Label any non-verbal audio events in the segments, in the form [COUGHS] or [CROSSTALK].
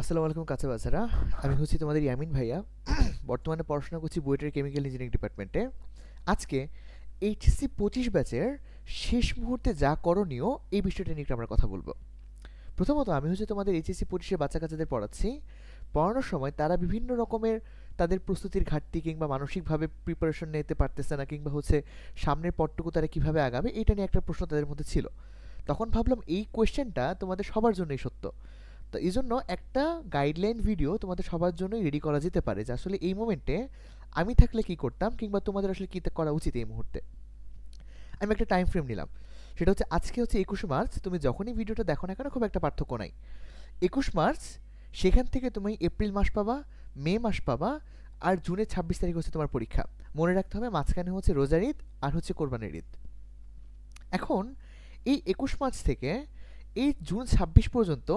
আসসালামু আলাইকুম, কাছে বাচ্চারা আমি হচ্ছি তোমাদের ইয়ামিন ভাইয়া। [CLEARS THROAT] বর্তমানে পড়াশোনা করছি বুয়েটের কেমিক্যাল ইঞ্জিনিয়ারিং ডিপার্টমেন্টে। আজকে এইচএসসি পঁচিশ ব্যাচের শেষ মুহূর্তে যা করণীয়, এই বিষয়টা নিয়ে আমরা কথা বলব। প্রথমত আমি হচ্ছে তোমাদের এইচএসসি পঁচিশের বাচ্চা কাচ্চাদের পড়াচ্ছি। পড়ানোর সময় তারা বিভিন্ন রকমের তাদের প্রস্তুতির ঘাটতি কিংবা মানসিকভাবে প্রিপারেশন নিতে পারতেছে না কিংবা হচ্ছে সামনের পথটুকু তারা কীভাবে আগাবে, এটা নিয়ে একটা প্রশ্ন তাদের মধ্যে ছিল। তখন ভাবলাম এই কোয়েশ্চেনটা তোমাদের সবার জন্যই সত্য। তো এই জন্য একটা গাইডলাইন ভিডিও তোমাদের সবার জন্যই রেডি করা যেতে পারে যে আসলে এই মোমেন্টে আমি থাকলে কি করতাম কিংবা তোমাদের আসলে কী করা উচিত এই মুহূর্তে। আমি একটা টাইম ফ্রেম নিলাম। সেটা হচ্ছে আজকে হচ্ছে একুশে মার্চ, তুমি যখনই ভিডিওটা দেখো না কেন খুব একটা পার্থক্য নাই। একুশ মার্চ, সেখান থেকে তুমি এপ্রিল মাস পাবা, মে মাস পাবা আর জুনের ছাব্বিশ তারিখ হচ্ছে তোমার পরীক্ষা। মনে রাখতে হবে মাঝখানে হচ্ছে রোজার ঈদ আর হচ্ছে কোরবানির ঈদ। এখন এই একুশ মার্চ থেকে এই জুন ছাব্বিশ পর্যন্ত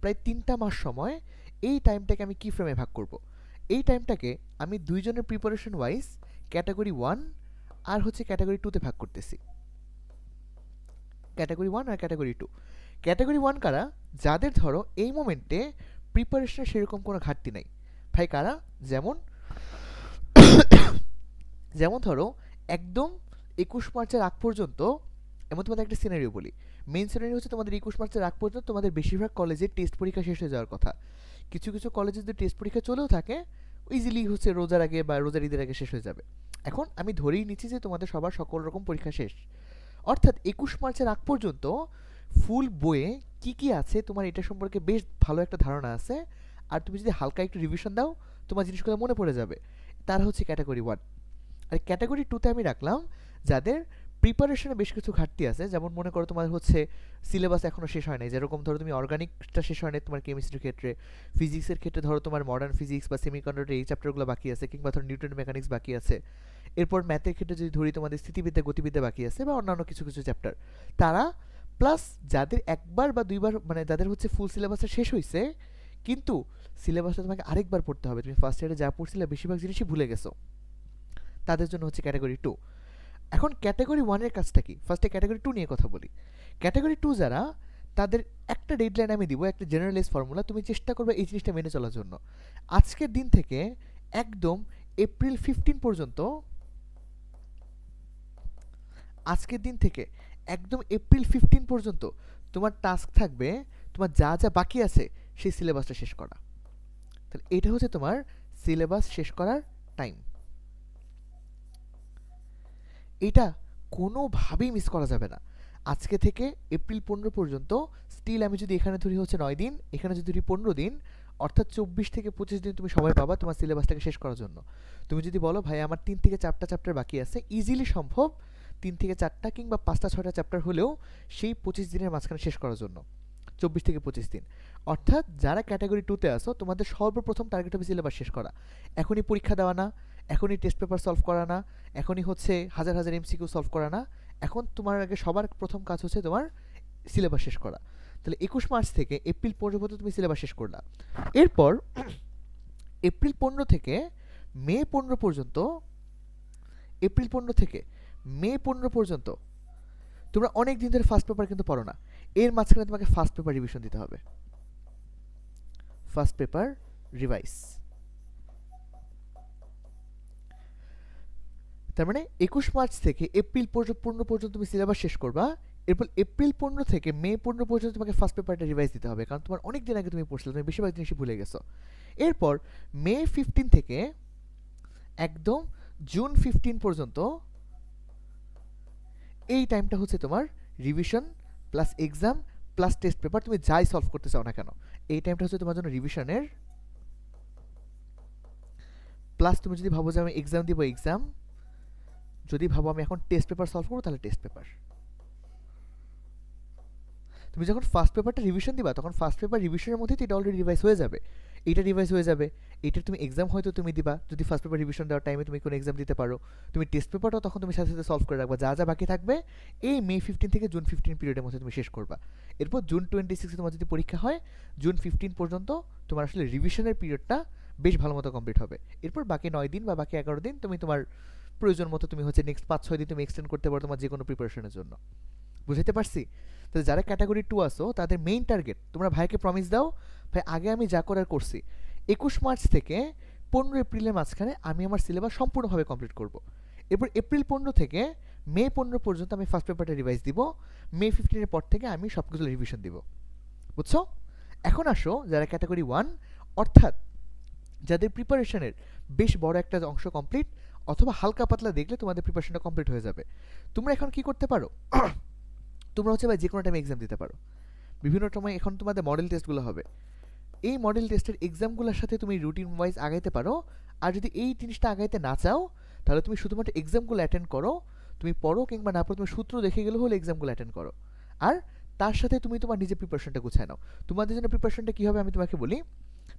প্রায় তিনটা মাস সময় এই টাইমটাকে আমি কি ফ্রেমে ভাগ করব। এই টাইমটাকে আমি দুইজনের প্রিপারেশন ওয়াইজ ক্যাটাগরি ওয়ান আর হচ্ছে ক্যাটাগরি টুতে ভাগ করতেছি। ক্যাটাগরি ওয়ান আর ক্যাটাগরি টু ক্যাটাগরি ওয়ান কারা? যাদের ধরো এই মোমেন্টে প্রিপারেশনের সেরকম কোনো ঘাটতি নাই। ভাই, কারা? যেমন [COUGHS] যেমন ধরো একদম একুশ মার্চের আগ পর্যন্ত এমন তোমাদের একটা সিনারিও বলি। মেন সিনারি হচ্ছে তোমাদের একুশ মার্চের আগ পর্যন্ত তোমাদের বেশিরভাগ কলেজে টেস্ট পরীক্ষা শেষ হয়ে যাওয়ার কথা। কিছু কিছু কলেজে যদি টেস্ট পরীক্ষা চলেও থাকে ইজিলি হচ্ছে রোজার আগে বা রোজার ঈদের আগে শেষ হয়ে যাবে। এখন আমি ধরেই নিচ্ছি যে তোমাদের সবার সকল রকম পরীক্ষা শেষ। অর্থাৎ একুশ মার্চের আগ পর্যন্ত ফুল বইয়ে কি কি আছে তোমার এটা সম্পর্কে বেশ ভালো একটা ধারণা আছে। আর তুমি যদি হালকা একটু রিভিশন দাও, তোমার জিনিসগুলো মনে পড়ে যাবে। তারা হচ্ছে ক্যাটাগরি ওয়ান আর ক্যাটাগরি টুতে আমি রাখলাম যাদের প্রিপারেশনে বেশ কিছু ঘাটতি আছে। যেমন মনে করো তোমার হচ্ছে সিলেবাস এখনও শেষ হয় নাই। যেরকম ধরো তুমি অর্গানিকটা শেষ হয় নাই, তোমার কেমিস্ট্রির ক্ষেত্রে। ফিজিক্সের ক্ষেত্রে ধরো তোমার মডার্ন ফিজিক্স বা সেমিকন্ডাক্টর এই চ্যাপ্টারগুলো বাকি আছে, কিংবা ধরো নিউটন মেকানিক্স বাকি আছে। এরপর ম্যাথের ক্ষেত্রে যদি ধরি তোমাদের স্থিতিবিদ্যা, গতিবিদ্যা বাকি আছে বা অন্যান্য কিছু কিছু চ্যাপ্টার তারা প্লাস যাদের একবার বা দুইবার মানে যাদের হচ্ছে ফুল সিলেবাসটা শেষ হয়েছে কিন্তু সিলেবাসটা তোমাকে আরেকবার পড়তে হবে। তুমি ফার্স্ট ইয়ারে যা পড়ছিলে, বেশিরভাগ জিনিসই ভুলে গেছো। তাদের জন্য হচ্ছে ক্যাটাগরি টু এখন ক্যাটাগরি ওয়ানের কাজটা কি? ফার্স্টে ক্যাটাগরি টু নিয়ে কথা বলি। ক্যাটাগরি টু যারা, তাদের একটা ডেডলাইন আমি দিব, একটা জেনারেলাইজ ফর্মুলা তুমি চেষ্টা করবে এই জিনিসটা মেনে চলার জন্য। আজকের দিন থেকে একদম এপ্রিল ফিফটিন পর্যন্ত, আজকের দিন থেকে একদম এপ্রিল ফিফটিন পর্যন্ত তোমার টাস্ক থাকবে, তোমার যা যা বাকি আছে, সেই সিলেবাসটা শেষ করা। তাহলে এটা হচ্ছে তোমার সিলেবাস শেষ করার টাইম এটা কোনোভাবেই মিস করা যাবে না। আজকে থেকে এপ্রিল পনেরো পর্যন্ত স্টিল আমি যদি এখানে ধরি হচ্ছে নয় দিন, এখানে যদি ধরি পনেরো দিন, অর্থাৎ চব্বিশ থেকে পঁচিশ দিন তুমি সময় পাবা তোমার সিলেবাসটাকে শেষ করার জন্য। তুমি যদি বলো, ভাই, আমার তিন থেকে চারটা চ্যাপ্টার বাকি আছে। ইজিলি সম্ভব তিন থেকে চারটা কিংবা পাঁচটা, ছয়টা চ্যাপ্টার হলেও সেই পঁচিশ দিনের মাঝখানে শেষ করার জন্য, চব্বিশ থেকে পঁচিশ দিন। অর্থাৎ যারা ক্যাটাগরি টুতে আসো তোমাদের সর্বপ্রথম টার্গেট হবে সিলেবাস শেষ করা। এখনই পরীক্ষা দেওয়া না এখনই টেস্ট পেপার সলভ করা না, এখনই হচ্ছে হাজার হাজার এমসিকিউ সলভ করা না, এখন তোমার আগে সবার প্রথম কাজ হচ্ছে তোমার সিলেবাস শেষ করা। তাহলে একুশ মার্চ থেকে এপ্রিল পনেরো পর্যন্ত তুমি সিলেবাস শেষ করলা। এরপর এপ্রিল পনেরো থেকে মে পনেরো পর্যন্ত, এপ্রিল পনেরো থেকে মে পনেরো পর্যন্ত তোমরা অনেক দিন ধরে ফার্স্ট পেপার কিন্তু পড়ো না। এর মাঝখানে তোমাকে ফার্স্ট পেপার রিভিশন দিতে হবে। ফার্স্ট পেপার রিভাইস তার মানে একুশ মার্চ থেকে এপ্রিল পনেরো পর্যন্ত তুমি সিলেবাস শেষ করবা। এরপর এপ্রিল পনেরো থেকে মে পনেরো পর্যন্ত তোমাকে ফার্স্ট পেপারটা রিভাইজ দিতে হবে, কারণ তোমার অনেক দিন আগে তুমি পড়ছিলে, তুমি বেশিরভাগ জিনিসই ভুলে গেছো। এরপর মে ফিফটিন থেকে একদম জুন ফিফটিন পর্যন্ত এই টাইমটা হচ্ছে তোমার revision plus exam plus test paper তুমি যাই সলভ করতে চাও না কেন, এই টাইমটা হচ্ছে তোমার জন্য রিভিশনের প্লাস তুমি যদি ভাবো যে আমি এক্সাম দিব এক্সাম যদি ভাবো আমি এখন টেস্ট পেপার সলভ করব, তাহলে টেস্ট পেপার তুমি যখন ফার্স্ট পেপারটা রিভিশন দিবা, তখন ফার্স্ট পেপার রিভিশনের মধ্যেই তো এটা অলরেডি রিভাইজ হয়ে যাবে। এটা রিভাইজ হয়ে যাবে। এইটার তুমি এক্সাম হয়তো তুমি দিবা। যদি ফার্স্ট পেপার রিভিশন দেওয়ার টাইমে তুমি কোনো এক্সাম দিতে পারো, তুমি টেস্ট পেপারটাও তখন তুমি সাথে সাথে সলভ করে রাখবা। যা যা বাকি থাকবে, এই মে ফিফটিন থেকে জুন ফিফটিন পিরিয়ডের মধ্যে তুমি শেষ করবা। এরপর জুন টোয়েন্টি সিক্সে তোমার যদি পরীক্ষা হয় জুন ফিফটিন পর্যন্ত তোমার আসলে রিভিশনের পিরিয়ডটা বেশ ভালো মতো কমপ্লিট হবে। এরপর বাকি নয় দিন বা বাকি এগারো দিন তুমি তোমার প্রয়োজন মতো তুমি হচ্ছে নেক্সট পাঁচ, ছয় দিন তুমি এক্সটেন্ড করতে পারো তোমার যে কোনো প্রিপারেশনের জন্য। বুঝতে পারছি? তো যারা ক্যাটাগরি টু আসো তাদের মেইন টার্গেট তোমরা ভাইকে প্রমিস দাও, ভাই আগে আমি যা করার করছি, একুশ মার্চ থেকে পনেরো এপ্রিলের মাঝখানে আমি আমার সিলেবাস সম্পূর্ণভাবে কমপ্লিট করব। এরপর এপ্রিল পনেরো থেকে মে পনেরো পর্যন্ত আমি ফার্স্ট পেপারটা রিভাইজ দিব, মে ফিফটিনের পর থেকে আমি সব কিছু রিভিশন দিব। বুঝছ? এখন আসো যারা ক্যাটাগরি ওয়ান অর্থাৎ যাদের প্রিপারেশনের বেশ বড় একটা অংশ কমপ্লিট অথবা হালকা পাতলা দেখলে তোমাদের প্রিপারেশনটা কমপ্লিট হয়ে যাবে। তোমরা এখন কি করতে পারো? [COUGHS] তোমরা হচ্ছে ভাই যে কোনো টাইমে এক্সাম দিতে পারো। বিভিন্ন সময় এখন তোমাদের মডেল টেস্টগুলো হবে। এই মডেল টেস্টের এক্সামগুলোর সাথে তুমি রুটিন ওয়াইজ আগাইতে পারো। আর যদি এই জিনিসটা আগাইতে না চাও, তাহলে তুমি শুধুমাত্র এক্সামগুলো অ্যাটেন্ড করো। তুমি পড়ো কিংবা না পড়ো, তুমি সূত্র দেখে গেলে হলে এক্সামগুলো অ্যাটেন্ড করো। আর তার সাথে তুমি তোমার নিজের প্রিপারেশনটা গুছায় নাও। তোমাদের জন্য প্রিপারেশনটা কী হবে আমি তোমাকে বলি?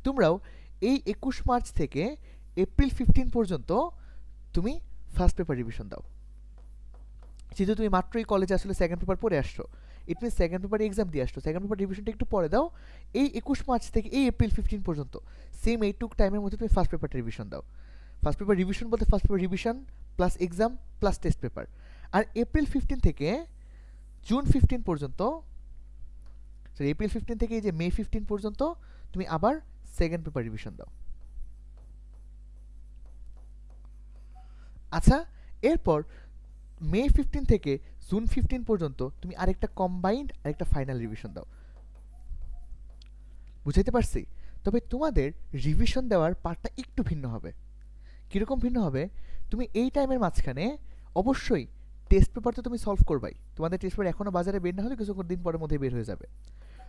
তোমরাও এই একুশ মার্চ থেকে এপ্রিল ফিফটিন পর্যন্ত তুমি ফার্স্ট পেপার রিভিশন দাও। যেহেতু তুমি মাত্রই কলেজে আসলে সেকেন্ড পেপার পড়ে আসছো it means second paper exam দিয়ে আসছো। সেকেন্ড পেপার রিভিশনটা একটু পরে দাও, এই একুশ মার্চ থেকে এই এপ্রিল ফিফটিন পর্যন্ত সেম এইটুক টাইমের মধ্যে তুমি ফার্স্ট পেপারটা রিভিশন দাও। ফার্স্ট পেপার রিভিশন বলতে first paper revision plus exam plus test paper আর এপ্রিল ফিফটিন থেকে জুন ফিফটিন পর্যন্ত এপ্রিল ফিফটিন থেকে এই যে মে ফিফটিন পর্যন্ত, তুমি আবার সেকেন্ড পেপার রিভিশন দাও। আচ্ছা এরপর মে ফিফটিন থেকে জুন ফিফটিন পর্যন্ত তুমি আরেকটা কম্বাইন্ড আরেকটা ফাইনাল রিভিশন দাও। বুঝাইতে পারছি? তবে তোমাদের রিভিশন দেওয়ার পার্টটা একটু ভিন্ন হবে। কীরকম ভিন্ন হবে? তুমি এই টাইমের মাঝখানে অবশ্যই টেস্ট পেপার তো তুমি সলভ করবাই। তোমাদের টেস্ট পেপার এখনও বাজারে বের না হলে কিছু দিন পরের মধ্যে বের হয়ে যাবে।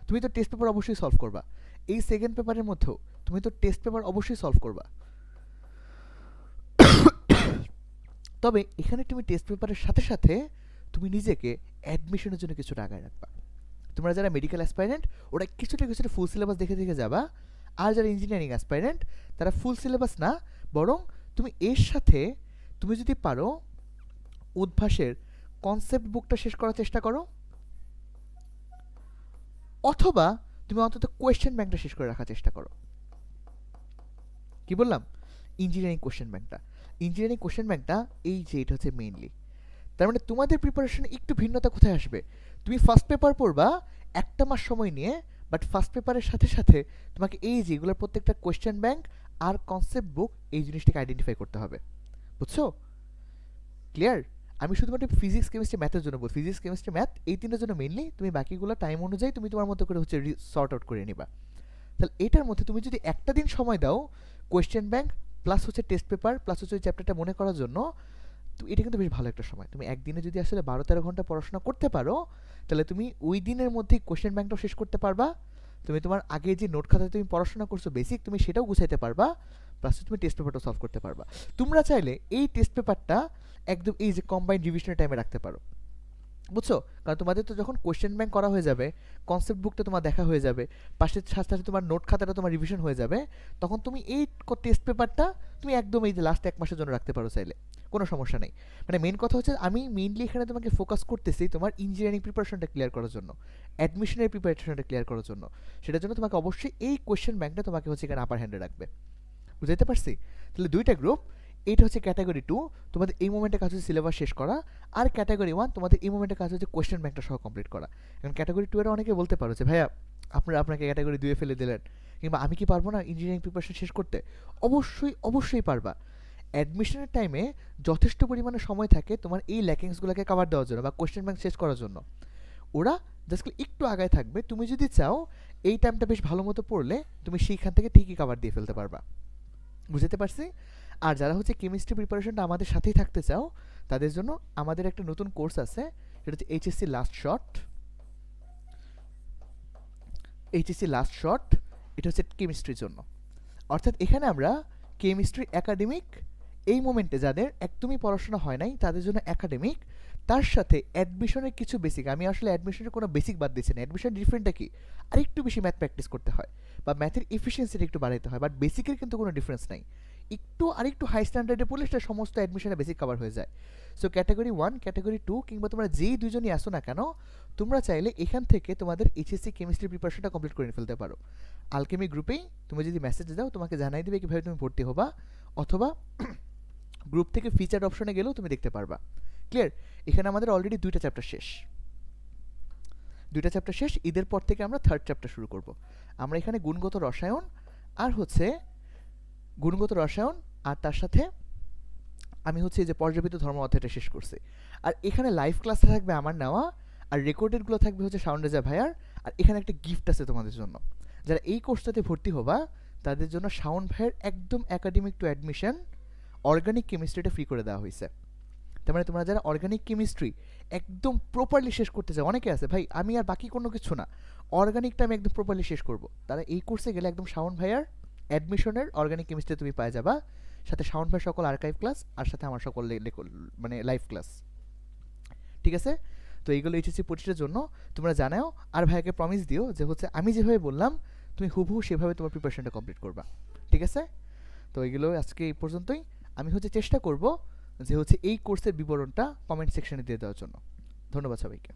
তুমি তো টেস্ট পেপার অবশ্যই সলভ করবা। এই সেকেন্ড পেপারের মধ্যেও তুমি তো টেস্ট পেপার অবশ্যই সলভ করবা। তবে এখানে তুমি টেস্ট পেপারের সাথে সাথে তুমি নিজেকে অ্যাডমিশনের জন্য কিছু আগায় রাখবা তোমরা যারা মেডিকেল অ্যাসপাইরেন্ট ওরা কিছুটা কিছুটা ফুল সিলেবাস দেখে দেখে যাবা। আর যারা ইঞ্জিনিয়ারিং অ্যাসপাইরেন্ট তারা ফুল সিলেবাস না, বরং তুমি এর সাথে তুমি যদি পারো উদ্ভাসের কনসেপ্ট বুকটা শেষ করার চেষ্টা করো। অথবা তুমি অন্তত কোয়েশ্চেন ব্যাংকটা শেষ করে রাখার চেষ্টা করো। কি বললাম? ইঞ্জিনিয়ারিং কোয়েশ্চেন ব্যাংকটা ইঞ্জিনিয়ারিং কোয়েশ্চেন ব্যাংকটা এই যে এটা হচ্ছে মেইনলি তার মানে তোমাদের প্রিপারেশনে একটু ভিন্নতা কোথায় আসবে? তুমি ফার্স্ট পেপার পড়বা একটা মাস সময় নিয়ে বাট ফার্স্ট পেপারের সাথে সাথে তোমাকে এই যে এগুলোর প্রত্যেকটা কোয়েশ্চেন ব্যাংক আর কনসেপ্ট বুক এই জিনিসটাকে আইডেন্টিফাই করতে হবে। বুঝছ? ক্লিয়ার আমি শুধুমাত্র ফিজিক্স কেমিস্ট্রি ম্যাথের জন্য বল ফিজিক্স কেমিস্ট্রি ম্যাথ এই তিনটার জন্য মেনলি তুমি বাকিগুলো টাইম অনুযায়ী তুমি তোমার মতো করে হচ্ছে সর্ট আউট করে নিবা। তাহলে এটার মধ্যে তুমি যদি একটা দিন সময় দাও কোয়েশ্চেন ব্যাংক প্লাস হচ্ছে টেস্ট পেপার প্লাস হচ্ছে ওই চ্যাপ্টারটা মনে করার জন্য, তো এটা কিন্তু বেশ ভালো একটা সময়। তুমি একদিনে যদি আসলে বারো তেরো ঘণ্টা পড়াশোনা করতে পারো, তাহলে তুমি ওই দিনের মধ্যেই কোয়েশ্চেন ব্যাংকটাও শেষ করতে পারবা। তুমি তোমার আগে যে নোট খাতায় তুমি পড়াশোনা করছ বেসিক তুমি সেটাও গুছাইতে পারবা। প্লাস তুমি টেস্ট পেপারটা সলভ করতে পারবা। তোমরা চাইলে এই টেস্ট পেপারটা একদম এই যে কম্বাইন্ড রিভিশনের টাইমে রাখতে পারো। বুঝছ? কারণ তোমাদের তো যখন কোয়েশ্চেন ব্যাংক করা হয়ে যাবে কনসেপ্ট বুকটা তোমার দেখা হয়ে যাবে পাশে সাথে সাথে তোমার নোট খাতাটা তোমার রিভিশন হয়ে যাবে, তখন তুমি এই টেস্ট পেপারটা তুমি একদম এই যে লাস্ট এক মাসের জন্য রাখতে পারো চাইলে। কোনো সমস্যা নেই। মানে মেন কথা হচ্ছে আমি মেইনলি এখানে তোমাকে ফোকাস করতেছি তোমার ইঞ্জিনিয়ারিং প্রিপারেশনটা ক্লিয়ার করার জন্য অ্যাডমিশনের প্রিপারেশনটা ক্লিয়ার করার জন্য। সেটার জন্য তোমাকে অবশ্যই এই কোয়েশ্চেন ব্যাংকটা তোমাকে হচ্ছে এখানে আপার হ্যান্ডে রাখবে। বুঝতে পারছি? তাহলে দুইটা গ্রুপ এইটা হচ্ছে ক্যাটাগরি টু তোমাদের এই মোমেন্টের কাজ হচ্ছে সিলেবাস শেষ করা, আর ক্যাটাগরি ওয়ান তোমাদের এই মোমেন্টের কাজ হচ্ছে কোয়েশ্চেন ব্যাংকটা সহ কমপ্লিট করা। কারণ ক্যাটাগরি টু এর অনেকে বলতে পারো যে, ভাইয়া, আপনারা আপনাকে ক্যাটাগরি দুয়ে ফেলে দিলেন। কিংবা, আমি কি পারব না ইঞ্জিনিয়ারিং প্রিপারেশন শেষ করতে? অবশ্যই অবশ্যই পারবা। অ্যাডমিশনের টাইমে যথেষ্ট পরিমাণে সময় থাকে তোমার এই ল্যাকিংসগুলোকে কাভার দেওয়ার জন্য বা কোয়েশ্চেন ব্যাংক শেষ করার জন্য। ওরা জাস্ট একটু আগায় থাকবে। তুমি যদি চাও, এই টাইমটা বেশ ভালো মতো পড়লে, তুমি সেইখান থেকে ঠিকই কাভার দিয়ে ফেলতে পারবা। বুঝতে পারছি? আর যারা হচ্ছে কেমিস্ট্রি প্রিপারেশনটা আমাদের সাথেই থাকতে চাও, তাদের জন্য আমাদের একটা নতুন কোর্স আছে, সেটা হচ্ছে HSC last shot HSC last shot এটা হচ্ছে কেমিস্ট্রির জন্য। অর্থাৎ এখানে আমরা কেমিস্ট্রি একাডেমিক এই মোমেন্টে যাদের একদমই পড়াশোনা হয় নাই, তাদের জন্য একাডেমিক তার সাথে অ্যাডমিশনের কিছু বেসিক আমি আসলে অ্যাডমিশনের কোনো বেসিক বাদ দিচ্ছি না। অ্যাডমিশন ডিফারেন্টটা কি? আর একটু বেশি ম্যাথ প্র্যাকটিস করতে হয়, বা ম্যাথের এফিসিয়েন্সিটা একটু বাড়াইতে হয় বাট বেসিকের কিন্তু কোনো ডিফারেন্স নাই। একটু আরেকটু হাই স্ট্যান্ডার্ডে পড়লে সেটা সমস্ত অ্যাডমিশনে বেসিক কভার হয়ে যায়। So category one category two কিংবা তোমরা যেই দুজনই আসো না কেন, তোমরা চাইলে এখান থেকে তোমাদের এইচএসসি কেমিস্ট্রি প্রিপারেশনটা কমপ্লিট করে ফেলতে পারো। আলকেমি গ্রুপেই তুমি যদি মেসেজ দাও, তোমাকে জানাই দেবে কীভাবে তুমি ভর্তি হবা, অথবা [CLEARS THROAT] গ্রুপ থেকে ফিচার অপশনে গেলেও তুমি দেখতে পারবা। ক্লিয়ার এখানে আমাদের অলরেডি দুইটা চ্যাপ্টার শেষ। দুইটা চ্যাপ্টার শেষ, ঈদের পর থেকে আমরা থার্ড চ্যাপ্টার শুরু করব। আমরা এখানে গুণগত রসায়ন আর হচ্ছে গুণগত রসায়ন আর তার সাথে আমি হচ্ছে যে পর্যাপিত ধর্ম অধ্যায়টা শেষ করছি। আর এখানে লাইভ ক্লাস থাকবে আমার নেওয়া, আর রেকর্ডেডগুলো থাকবে হচ্ছে সাউন্ড রেজা ভাইয়ার, আর এখানে একটা গিফট আছে তোমাদের জন্য। যারা এই কোর্সটাতে ভর্তি হবা, তাদের জন্য শাওন ভাইয়ের একদম একাডেমিক টু অ্যাডমিশন অর্গানিক কেমিস্ট্রিটা ফ্রি করে দেওয়া হয়েছে। তার মানে তোমরা যারা অর্গানিক কেমিস্ট্রি একদম প্রপারলি শেষ করতে চাও, অনেকে আছে, ভাই, আমি আর বাকি কোনো কিছু না। অর্গানিকটা আমি একদম প্রপারলি শেষ করব। তারা এই কোর্সে গেলে একদম শাওন ভাইয়ার অ্যাডমিশনের অর্গানিক কেমিস্ট্রি তুমি পায়ে যাবা, সাথে শাওন ভাইয়ের সকল আর্কাইভ ক্লাস আর সাথে আমার সকল মানে লাইভ ক্লাস ঠিক আছে? তো এইগুলো এইচএসসি পরীক্ষার জন্য তোমরা জানাও, আর ভাইয়াকে প্রমিস দিও যে হচ্ছে আমি যেভাবে বললাম, তুমি হুবহু সেভাবে তোমার প্রিপারেশনটা কমপ্লিট করবা। ঠিক আছে? তো এইগুলো আজকে এই পর্যন্তই। আমি হচ্ছে চেষ্টা করব যে হচ্ছে এই কোর্সের বিবরণটা কমেন্ট সেকশনে দিয়ে দেওয়ার জন্য। ধন্যবাদ সবাইকে।